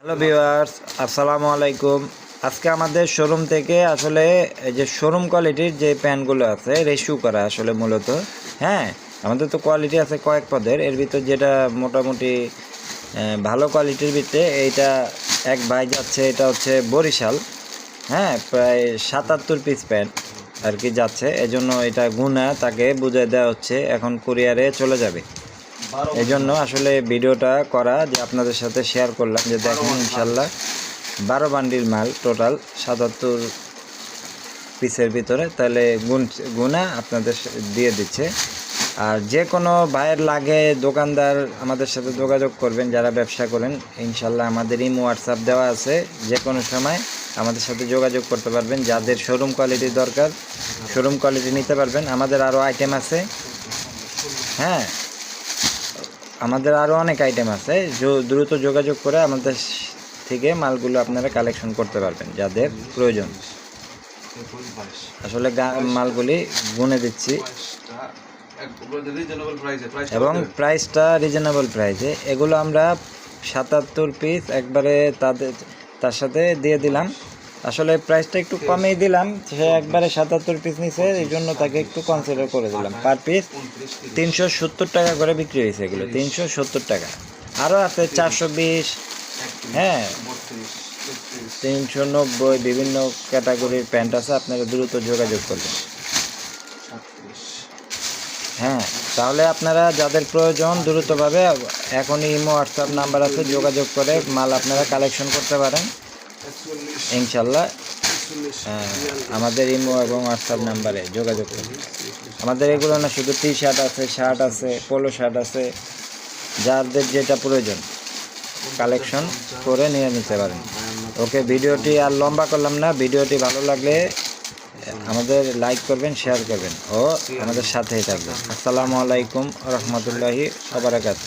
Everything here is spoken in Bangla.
হ্যালো ভিউয়ার্স, আসসালামু আলাইকুম। আজকে আমাদের শোরুম থেকে আসলে এই যে শোরুম কোয়ালিটির যে প্যান্টগুলো আছে রেশু করা আসলে মূলত। হ্যাঁ আমাদের তো কোয়ালিটি আছে কয়েক পদের। এর ভিতর যেটা মোটামুটি ভালো কোয়ালিটির ভিতরে এইটা এক ভাই যাচ্ছে, এটা হচ্ছে বরিশাল। হ্যাঁ প্রায় সাতাত্তর পিস প্যান্ট আর কি যাচ্ছে। এজন্য এটা গুনা তাকে বুঝিয়ে দেওয়া হচ্ছে, এখন কুরিয়ারে চলে যাবে। এই জন্য আসলে ভিডিওটা করা যে আপনাদের সাথে শেয়ার করলাম যে দেখেন ইনশাল্লাহ বারো বান্ডিল মাল টোটাল সাতাত্তর পিসের ভিতরে তাহলে গুণ গুণা আপনাদের দিয়ে দিচ্ছে। আর যে কোনো ভাইয়ের লাগে দোকানদার আমাদের সাথে যোগাযোগ করবেন যারা ব্যবসা করেন ইনশাল্লাহ আমাদের ইমো হোয়াটসঅ্যাপ দেওয়া আছে। যে কোনো সময় আমাদের সাথে যোগাযোগ করতে পারবেন যাদের শোরুম কোয়ালিটি দরকার শোরুম কোয়ালিটি নিতে পারবেন। আমাদের আরও আইটেম আছে। হ্যাঁ আমাদের আরও অনেক আইটেম আছে। দ্রুত যোগাযোগ করে আমাদের থেকে মালগুলো আপনারা কালেকশন করতে পারবেন, যাদের প্রয়োজন। আসলে মালগুলি গুনে দিচ্ছি। এবং প্রাইসটা রিজনেবল প্রাইসে এগুলো আমরা সাতাত্তর পিস একবারে তাদের, তার সাথে দিয়ে দিলাম। আসলে প্রাইসটা একটু কমেই দিলাম সে একবারে সাতাত্তর পিস নিছে এই জন্য তাকে একটু কনসিডার করে দিলাম। পার পিস তিনশো সত্তর টাকা করে বিক্রি হয়েছে এগুলো তিনশো সত্তর টাকা। আরও আছে চারশো বিশ হ্যাঁ। তিনশো নব্বই বিভিন্ন ক্যাটাগরির প্যান্ট আছে আপনারা দ্রুত যোগাযোগ করবেন। হ্যাঁ তাহলে আপনারা যাদের প্রয়োজন দ্রুতভাবে এখনই ইমো হোয়াটসঅ্যাপ নাম্বার আছে যোগাযোগ করে মাল আপনারা কালেকশন করতে পারেন। ইনশাল্লাহ আমাদের ইমো এবং হোয়াটসঅ্যাপ নাম্বারে যোগাযোগ করুন। আমাদের এগুলো না, শুধু টি শার্ট আছে শার্ট আছে, পোলো শার্ট আছে, যাদের যেটা প্রয়োজন, কালেকশন করে নিয়ে নিতে পারেন। ওকে, ভিডিওটি আর লম্বা করলাম না, ভিডিওটি ভালো লাগলে আমাদের লাইক করবেন, শেয়ার করবেন ও আমাদের সাথেই থাকবেন। আসসালামু আলাইকুম রহমতুল্লাহি আবরাকাত